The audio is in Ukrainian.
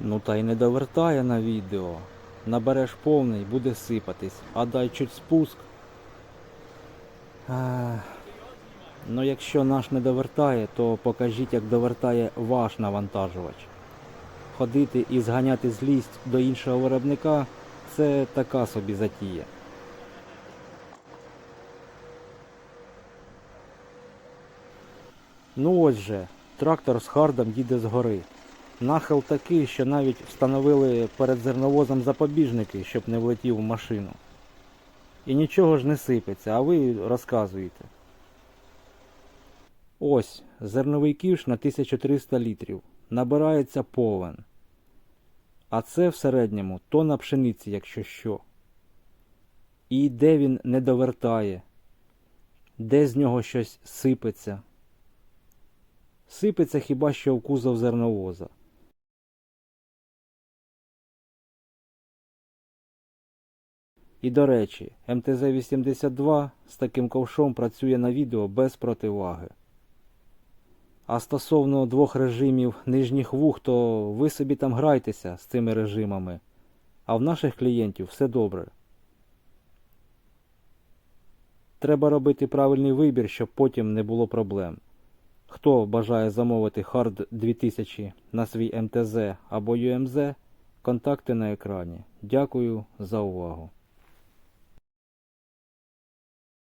Ну та й не довертає на відео. Набереш повний, буде сипатись, а дай чуть спуск. Ех. Ну якщо наш не довертає, то покажіть, як довертає ваш навантажувач. Ходити і зганяти злість до іншого виробника це така собі затія. Ну ось же, трактор з хардом їде згори. Нахил такий, що навіть встановили перед зерновозом запобіжники, щоб не влетів в машину. І нічого ж не сипеться, а ви розказуєте. Ось, зерновий кіш на 1300 літрів. Набирається повен. А це в середньому тонна пшениці, якщо що. І де він не довертає, де з нього щось сипеться. Сипеться хіба що в кузов зерновоза. І до речі, МТЗ-82 з таким ковшом працює на відео без противаги. А стосовно двох режимів нижніх вух, то ви собі там грайтеся з цими режимами. А в наших клієнтів все добре. Треба робити правильний вибір, щоб потім не було проблем. Хто бажає замовити Hard 2000 на свій МТЗ або UMZ, контакти на екрані. Дякую за увагу.